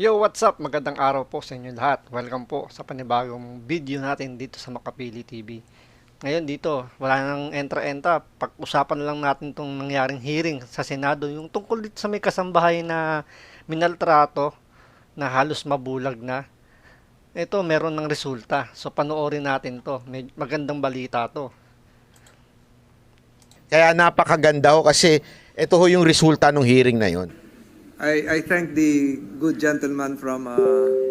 Yo, what's up? Magandang araw po sa inyo lahat. Welcome po sa panibagong video natin dito sa Makapili TV. Ngayon dito, wala nang entra-entra. Pag-usapan lang natin itong nangyaring hearing sa Senado. Yung tungkol dito sa may kasambahay na minaltrato na halos mabulag na. Ito, meron ng resulta. So, panoorin natin to. May magandang balita to. Kaya napakaganda ho kasi ito ho yung resulta ng hearing na yon. I, I thank the good gentleman from uh,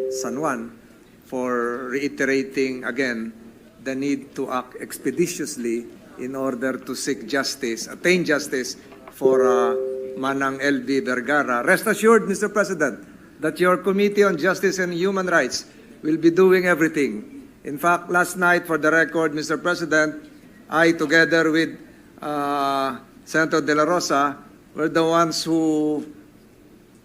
San Juan for reiterating again the need to act expeditiously in order to seek justice, attain justice for uh, Manang LV Vergara. Rest assured, Mr. President, that your Committee on Justice and Human Rights will be doing everything. In fact, last night, for the record, Mr. President, I, together with uh, Senator De La Rosa, were the ones who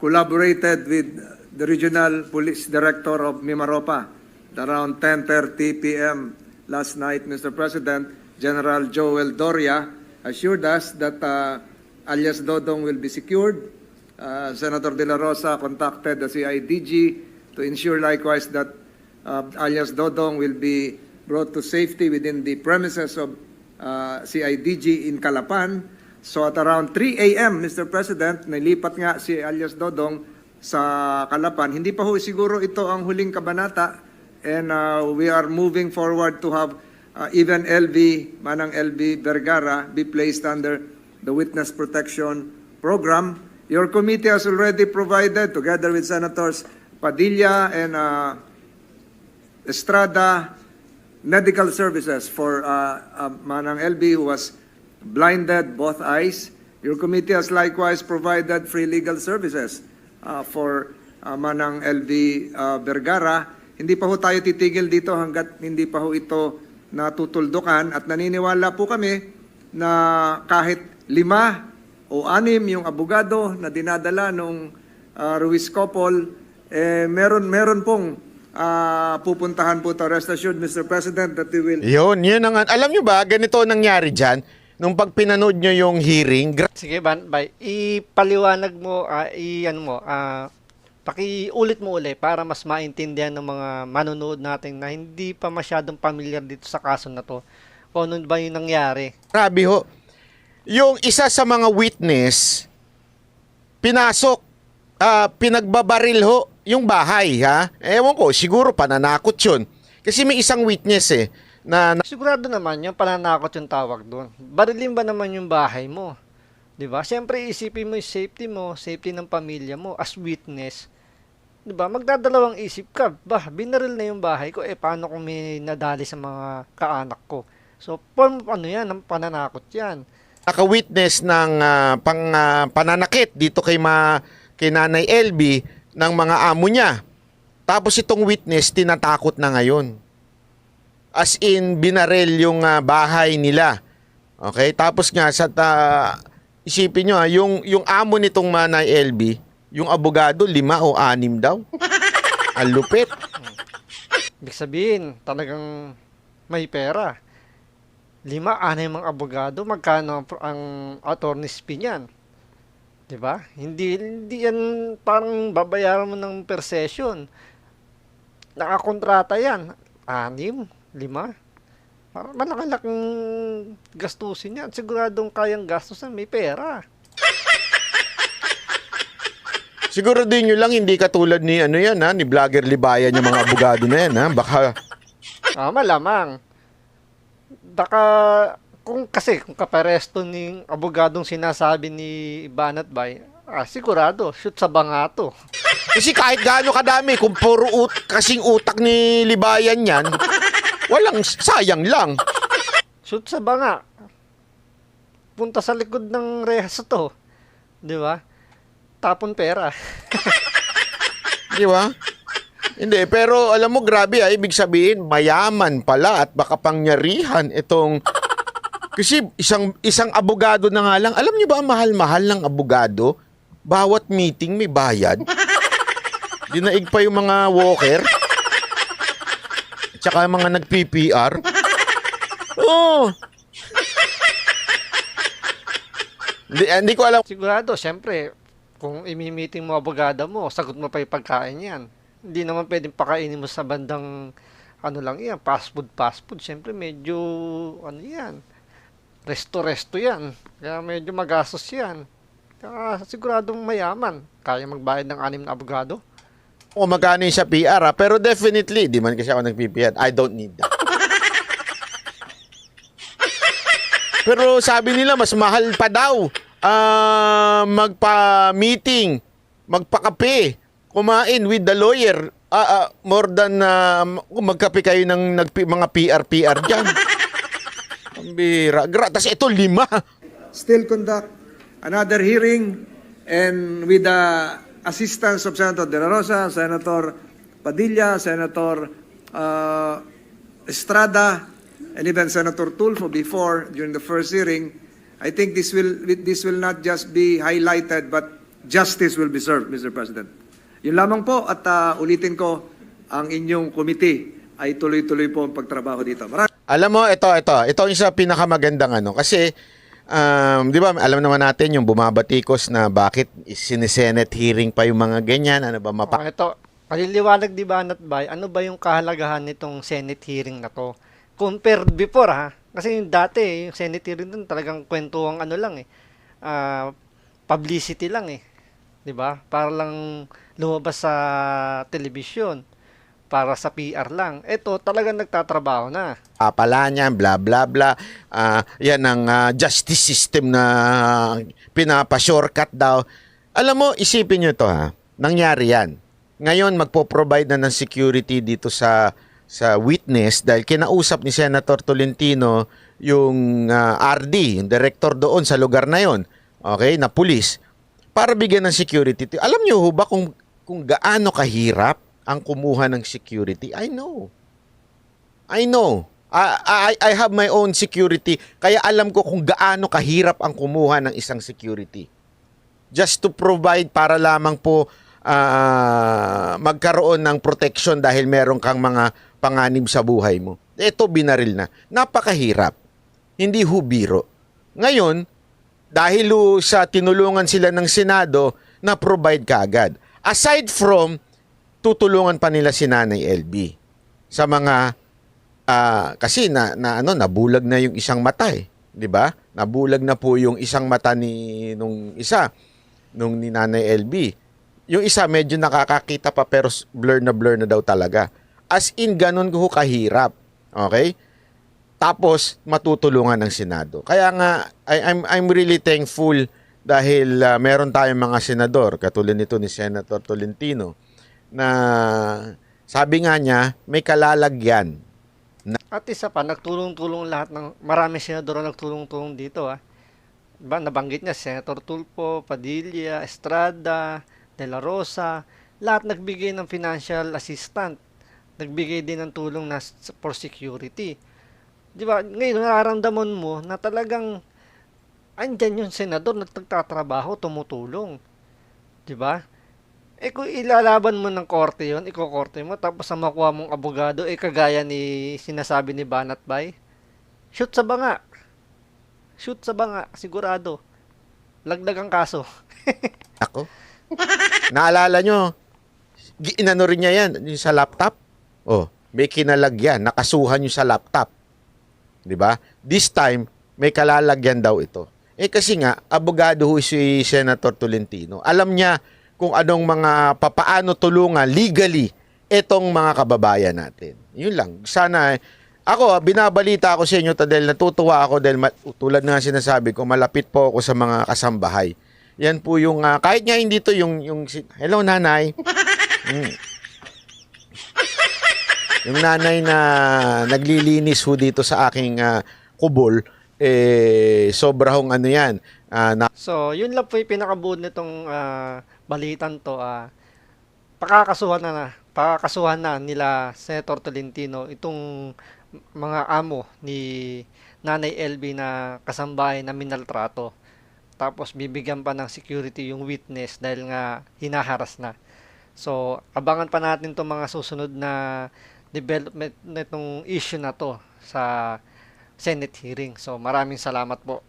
collaborated with the regional police director of Mimaropa around 10:30 p.m. last night, Mr. President. General Joel Doria assured us that uh, alias Dodong will be secured. Uh, Senator De La Rosa contacted the CIDG to ensure likewise that uh, alias Dodong will be brought to safety within the premises of uh, CIDG in Calapan. So at around 3 a.m., Mr. President, nilipat nga si alias Dodong sa Calapan. Hindi pa ho siguro ito ang huling kabanata and uh, we are moving forward to have uh, even LV, Manang LV Vergara be placed under the Witness Protection Program. Your committee has already provided, together with Senators Padilla and uh, Estrada, medical services for uh, uh, Manang LB who was blinded both eyes. Your committee has likewise provided free legal services uh, for uh, Manang LV uh, Vergara. Hindi pa ho tayo titigil dito hanggat hindi pa ho ito natutuldukan at naniniwala po kami na kahit lima o anim yung abogado na dinadala nung uh, Ruiz Copol, eh, meron, meron pong ah, pupuntahan po to. Rest assured, Mr. President, that we will Yun, yun ang, alam nyo ba, ganito ang nangyari dyan. Nung pag pinanood nyo yung hearing, gra- Sige, Ban, bay, ipaliwanag mo, ah, i ano mo, ah, pakiulit mo uli para mas maintindihan ng mga manonood natin na hindi pa masyadong familiar dito sa kaso na to. Kung ano ba yung nangyari. grabe ho. Yung isa sa mga witness, pinasok, ah, pinagbabaril ho yung bahay, ha? Ewan ko, siguro pananakot yun. Kasi may isang witness eh, na, na Sigurado naman yung pananakot yung tawag doon. Barilin ba naman yung bahay mo? 'Di ba? Siyempre isipin mo yung safety mo, safety ng pamilya mo as witness. 'Di ba? Magdadalawang isip ka, bah, binaril na yung bahay ko, eh paano kung may nadali sa mga kaanak ko? So, form ano 'yan, ng pananakot 'yan. naka-witness ng ah, pang, ah, pananakit dito kay, ma, kay Nanay LB ng mga amo niya. Tapos itong witness, tinatakot na ngayon. As in, binarel yung ah, bahay nila. Okay? Tapos nga, sa ta, isipin nyo, ah, yung, yung amo nitong Manay LB, yung abogado, lima o anim daw. Ang lupit. Ibig sabihin, talagang may pera. Lima, anay mga abogado, magkano ang, ang attorney's fee niyan? 'Di ba? Hindi hindi yan parang babayaran mo ng per session. Nakakontrata yan. Anim, lima. Parang malaki-laking gastusin yan. Siguradong kayang gastusin, may pera. Siguro din nyo lang, hindi katulad ni, ano yan, ha, ni Vlogger Libayan yung mga abogado na yan. Ha? Baka Ah, malamang. Baka kung kasi kung kaparesto ng abogadong sinasabi ni Banat Bay, ah, sigurado shoot sa bangato. Kasi kahit gaano kadami, kung puro ut kasing utak ni Libayan yan, walang sayang lang. Shoot sa banga. Punta sa likod ng rehas to. 'Di ba? Tapon pera. Di ba? Hindi, pero alam mo, grabe ah, ibig sabihin, mayaman pala at baka pangyarihan itong... Kasi isang isang abogado na nga lang, alam niyo ba ang mahal-mahal ng abogado? Bawat meeting may bayad. Dinaig pa yung mga walker. At saka yung mga nag-PPR. Oo. Hindi, hindi ko alam Sigurado, syempre, Kung imi-meeting mo abogada mo, sagot mo pa yung pagkain yan. Hindi naman pwedeng pakainin mo sa bandang ano lang yan, fast food, fast food. Siyempre medyo ano yan, resto-resto yan. Kaya medyo magastos yan. Kaya siguradong mayaman. Kaya magbayad ng anim na abogado. Kung magkano yung sa PR ha, pero definitely, di man kasi ako nag-PPR. I don't need that. pero sabi nila, mas mahal pa daw ah, magpa-meeting, magpa-kape, kumain with the lawyer. Ah, ah, more than ah, kung magkape kayo ng nagpi, mga PR-PR dyan. Ang bira. Gra- Tas ito, lima. Still conduct another hearing and with the assistance of Senator De La Rosa, Senator Padilla, Senator uh, Estrada, and even Senator Tulfo before during the first hearing, I think this will this will not just be highlighted but justice will be served, Mr. President. Yun lamang po at uh, ulitin ko ang inyong committee ay tuloy-tuloy po ang pagtrabaho dito. Maraming Alam mo, ito, ito. Ito yung isa pinakamagandang ano. Kasi, um, di ba, alam naman natin yung bumabatikos na bakit sinisenate hearing pa yung mga ganyan. Ano ba, mapa... Oh, ito, paliliwanag di ba Anat Bay, ano ba yung kahalagahan nitong Senate hearing na to? Compared before ha, kasi yung dati, yung Senate hearing dun talagang kwentuang ano lang eh, ah, publicity lang eh. 'Di ba? Para lang lumabas sa television, para sa PR lang. Ito talagang nagtatrabaho na. pala niyan, bla bla bla. Ah, yan ang ah, justice system na pinapa-shortcut daw. Alam mo, isipin nyo to ha. Nangyari yan. Ngayon, magpo-provide na ng security dito sa sa witness dahil kinausap ni Senator Tolentino yung ah, RD, yung director doon sa lugar na yon. Okay, na pulis para bigyan ng security. Alam niyo ho ba kung kung gaano kahirap ang kumuha ng security? I know. I know. I, I, I have my own security. Kaya alam ko kung gaano kahirap ang kumuha ng isang security. Just to provide para lamang po ah, magkaroon ng protection dahil meron kang mga panganib sa buhay mo. Ito binaril na. Napakahirap. Hindi hubiro. Ngayon, dahil sa tinulungan sila ng Senado, na-provide kaagad. Aside from, tutulungan pa nila si Nanay LB sa mga ah, kasi na, na ano nabulag na yung isang mata eh, 'di ba? Nabulag na po yung isang mata ni nung isa nung ni Nanay LB. Yung isa medyo nakakakita pa pero blur na blur na daw talaga. As in ganun ko kahirap. Okay? Tapos matutulungan ng Senado. Kaya nga I, I'm I'm really thankful dahil ah, meron tayong mga senador katulad nito ni Senator Tolentino na sabi nga niya may kalalagyan At isa pa, nagtulong-tulong lahat ng, marami senador na nagtulong-tulong dito ah. Diba, nabanggit niya, Senator Tulfo, Padilla, Estrada, De La Rosa, lahat nagbigay ng financial assistant. Nagbigay din ng tulong na for security. Di ba? Ngayon, nararamdaman mo na talagang andyan yung senador nagtatrabaho, tumutulong. Di ba? Eh kung ilalaban mo ng korte yon, ikokorte mo, tapos ang makuha mong abogado, eh kagaya ni sinasabi ni Banat Bay, shoot sa banga. Shoot sa banga, sigurado. Lagdag ang kaso. Ako. Naalala nyo, inano rin niya yan, yung sa laptop. Oh, may kinalagyan, nakasuhan yung sa laptop. 'Di ba? This time, may kalalagyan daw ito. Eh kasi nga, abogado ho si Senator Tolentino. Alam niya kung anong mga papaano tulungan legally itong mga kababayan natin. Yun lang. Sana, ako, binabalita ako sa inyo to dahil natutuwa ako dahil tulad nga sinasabi ko, malapit po ako sa mga kasambahay. Yan po yung, ah, kahit nga hindi to yung, yung, hello nanay. Mm. Yung nanay na naglilinis ho dito sa aking ah, kubol, eh, sobra hong ano yan. ah, na, So, yun lang po yung pinakabuod nitong ah, balitan to. ah pakakasuhan na. Pakakasuhan na nila Senator Tolentino itong mga amo ni Nanay LB na kasambahay na minaltrato. Tapos bibigyan pa ng security yung witness dahil nga hinaharas na. So, abangan pa natin itong mga susunod na development nitong issue na to sa Senate hearing. So, maraming salamat po.